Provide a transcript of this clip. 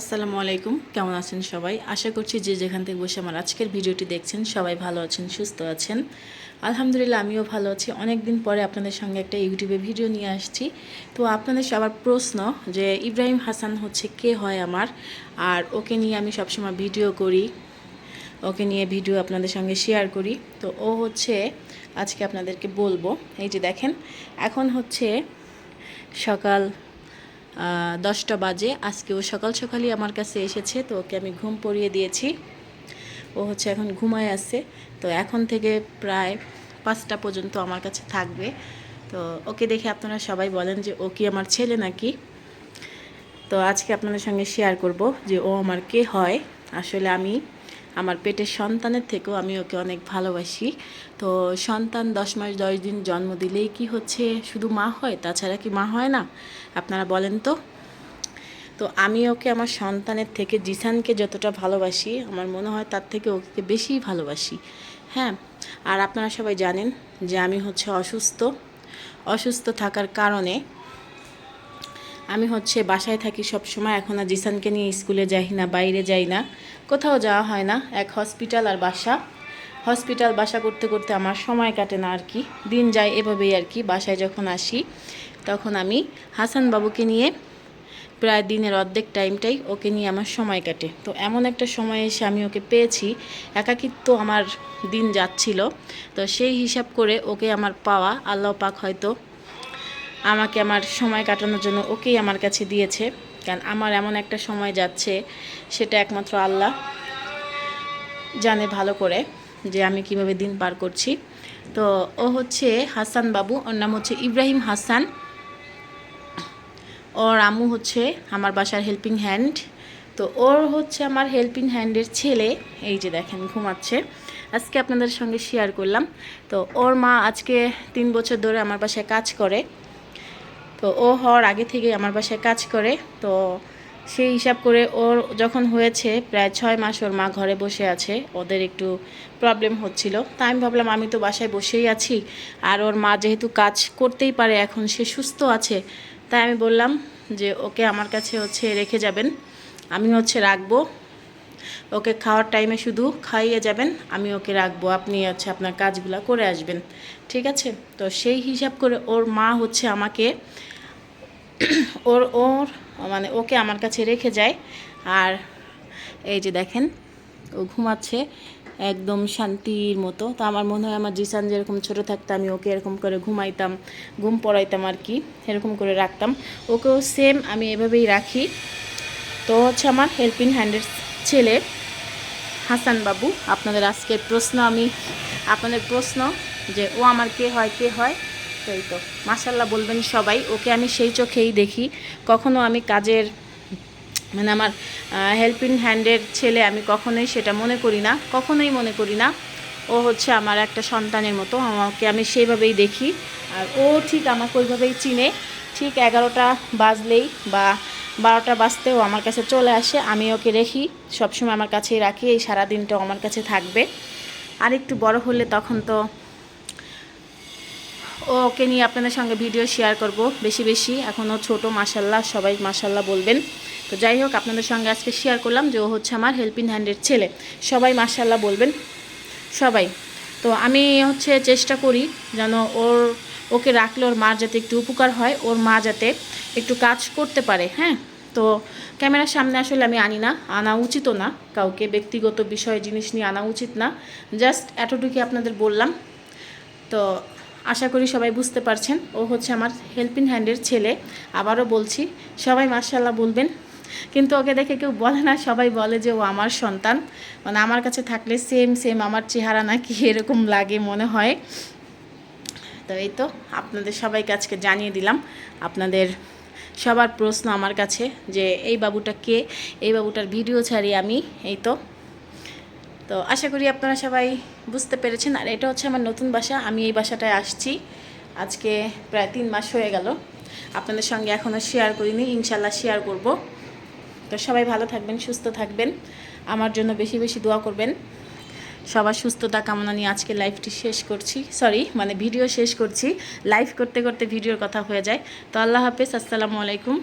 আসসালামু আলাইকুম, কেমন আছেন সবাই? আশা করছি যে যেখান থেকে বসে আমার আজকের ভিডিওটি দেখছেন, সবাই ভালো আছেন, সুস্থ আছেন। আলহামদুলিল্লাহ, আমিও ভালো আছি। অনেক দিন পরে আপনাদের সঙ্গে একটা ইউটিউবে ভিডিও নিয়ে আসছি। তো আপনাদের সবার প্রশ্ন যে, ইব্রাহিম হাসান হচ্ছে কে হয় আমার? আর ওকে নিয়ে আমি সবসময় ভিডিও করি, ওকে নিয়ে ভিডিও আপনাদের সঙ্গে শেয়ার করি। তো ও হচ্ছে, আজকে আপনাদেরকে বলব, এই যে দেখেন, এখন হচ্ছে সকাল দশটা বাজে। আজকে ও সকাল সকালই আমার কাছে এসেছে, তো ওকে আমি ঘুম পড়িয়ে দিয়েছি। ও হচ্ছে এখন ঘুমায় আছে, তো এখন থেকে প্রায় পাঁচটা পর্যন্ত আমার কাছে থাকবে। তো ওকে দেখে আপনারা সবাই বলেন যে ও কি আমার ছেলে নাকি? তো আজকে আপনাদের সঙ্গে শেয়ার করব যে ও আমার কে হয়। আসলে আমি আমার পেটের সন্তানের থেকেও আমি ওকে অনেক ভালোবাসি। তো সন্তান দশ মাস দশ দিন জন্ম দিলেই কি হচ্ছে? শুধু মা হয়? তাছাড়া কি মা হয় না? আপনারা বলেন তো। তো আমি ওকে আমার সন্তানের থেকে জিসানকে যতটা ভালোবাসি, আমার মনে হয় তার থেকে ওকে বেশিই ভালোবাসি। হ্যাঁ আর আপনারা সবাই জানেন যে আমি হচ্ছে অসুস্থ। অসুস্থ থাকার কারণে আমি হচ্ছে বাসায় থাকি সব সময় এখন আর জিসানকে নিয়ে স্কুলে যাই না, বাইরে যাই না। কোথাও যাওয়া হয় না, এক হসপিটাল আর বাসা। হসপিটাল বাসা করতে করতে আমার সময় কাটে না আর কি। দিন যায় এভাবেই আর কি, বাসায় যখন আসি, তখন আমি হাসান বাবুকে নিয়ে প্রায় দিনের অর্ধেক টাইমটাই ওকে নিয়ে আমার সময় কাটে। তো এমন একটা সময় এসে আমি ওকে পেয়েছি, একাকিত্ব আমার দিন যাচ্ছিল। তো সেই হিসাব করে ওকে আমার পাওয়া, আল্লাহ পাক হয়তো আমাকে আমার সময় কাটানোর জন্য ওকেই আমার কাছে দিয়েছে। কারণ আমার এমন একটা সময় যাচ্ছে, সেটা একমাত্র আল্লাহ জানে ভালো করে যে আমি কীভাবে দিন পার করছি। তো ও হচ্ছে হাসান বাবু, ওর নাম হচ্ছে ইব্রাহিম হাসান। ওর আম্মু হচ্ছে আমার বাসার হেল্পিং হ্যান্ড তো ওর হচ্ছে আমার হেল্পিং হ্যান্ডের ছেলে, এই যে দেখেন ঘুমাচ্ছে। আজকে আপনাদের সঙ্গে শেয়ার করলাম। তো ওর মা আজকে তিন বছর ধরে আমার বাসায় কাজ করে। তো ও হওয়ার আগে থেকে আমার বাসায় কাজ করে। তো সেই হিসাব করে ওর যখন হয়েছে প্রায় ছয় মাস ওর মা ঘরে বসে আছে, ওদের একটু প্রবলেম হচ্ছিল। তাই আমি ভাবলাম, আমি তো বাসায় বসেই আছি। আর ওর মা যেহেতু কাজ করতেই পারে, এখন সে সুস্থ আছে। তাই আমি বললাম যে, ওকে আমার কাছে হচ্ছে রেখে যাবেন। আমি হচ্ছে রাখব। ওকে খাওয়ার টাইমে শুধু খাইয়ে যাবেন। আমি ওকে রাখব। আপনি হচ্ছে আপনার কাজগুলো করে আসবেন। ঠিক আছে? তো সেই হিসাব করে ওর মা হচ্ছে আমাকে ওর ওর মানে ওকে আমার কাছে রেখে যায়। আর এই যে দেখেন, ও ঘুমাচ্ছে একদম শান্তির মতো। তো আমার মনে হয় আমার জিসান যেরকম ছোটো থাকতে, আমি ওকে এরকম করে ঘুমাইতাম, ঘুম পড়াইতাম আর কি, এরকম করে রাখতাম। ওকেও সেম আমি এভাবেই রাখি। তো হচ্ছে আমার হেল্পিং হ্যান্ডের ছেলে হাসান বাবু, আপনাদের আজকের প্রশ্ন আমি, আপনাদের প্রশ্ন যে ও আমার কে হয় কে হয়? এই তো। মাসাল্লাহ বলবেন সবাই, ওকে আমি সেই চোখেই দেখি। কখনো আমি কাজের মানে আমার হেল্পিং হ্যান্ডের ছেলে আমি কখনোই সেটা মনে করি না, কখনোই মনে করি না। ও হচ্ছে আমার একটা সন্তানের মতো, আমাকে আমি সেইভাবেই দেখি। আর ও ঠিক আমাকে ওইভাবেই চিনে। ঠিক এগারোটা বাজলেই বা বারোটা বাজতেও আমার কাছে চলে আসে, আমি ওকে রেখি, সবসময় আমার কাছেই রাখি, এই সারাদিনটাও আমার কাছে থাকবে। আর একটু বড় হলে তখন তো ওকে নিয়ে আপনাদের সঙ্গে ভিডিও শেয়ার করব বেশি বেশি। এখনও ছোট মাসাল্লাহ সবাই মাসাল্লাহ বলবেন। তো যাই হোক, আপনাদের সঙ্গে আজকে শেয়ার করলাম যে ও হচ্ছে আমার হেল্পিং হ্যান্ডের ছেলে। সবাই মাসাল্লাহ বলবেন, সবাই। তো আমি হচ্ছে চেষ্টা করি যেন ওর, ওকে রাখলে ওর মার যাতে একটু উপকার হয়, ওর মা যাতে একটু কাজ করতে পারে হ্যাঁ? তো ক্যামেরার সামনে আসলে আমি আনি না, আনা উচিতও না কাউকে, ব্যক্তিগত বিষয়, জিনিস নিয়ে আনা উচিত না। জাস্ট এতটুকুই আপনাদের বললাম। তো আশা করি সবাই বুঝতে পারছেন। ও হচ্ছে আমার হেল্পিং হ্যান্ডের ছেলে। আবারও বলছি, সবাই মার্শাল্লাহ বলবেন। কিন্তু ওকে দেখে কেউ বলে না, সবাই বলে যে ও আমার সন্তান। মানে আমার কাছে থাকলে সেম সেম আমার চেহারা নাকি এরকম লাগে মনে হয়। তো এই তো আপনাদের সবাইকে আজকে জানিয়ে দিলাম। আপনাদের সবার প্রশ্ন আমার কাছে যে, এই বাবুটা কে? এই বাবুটার ভিডিও ছাড়ি আমি। এই তো তো আশা করি আপনারা সবাই বুঝতে পেরেছেন। আর এটা হচ্ছে আমার নতুন বাসা। আমি এই বাসাটায় আসছি। আজকে প্রায় তিন মাস হয়ে গেল। আপনাদের সঙ্গে এখনও শেয়ার করিনি। ইনশাল্লাহ শেয়ার করব। তো সবাই ভালো থাকবেন, সুস্থ থাকবেন। আমার জন্য বেশি বেশি দোয়া করবেন। সবার সুস্থতা কামনা নিয়ে আজকে লাইভটি শেষ করছি। সরি মানে ভিডিও শেষ করছি। লাইভ করতে করতে ভিডিওর কথা হয়ে যায়। তো আল্লাহ হাফেজ। আসসালামু আলাইকুম।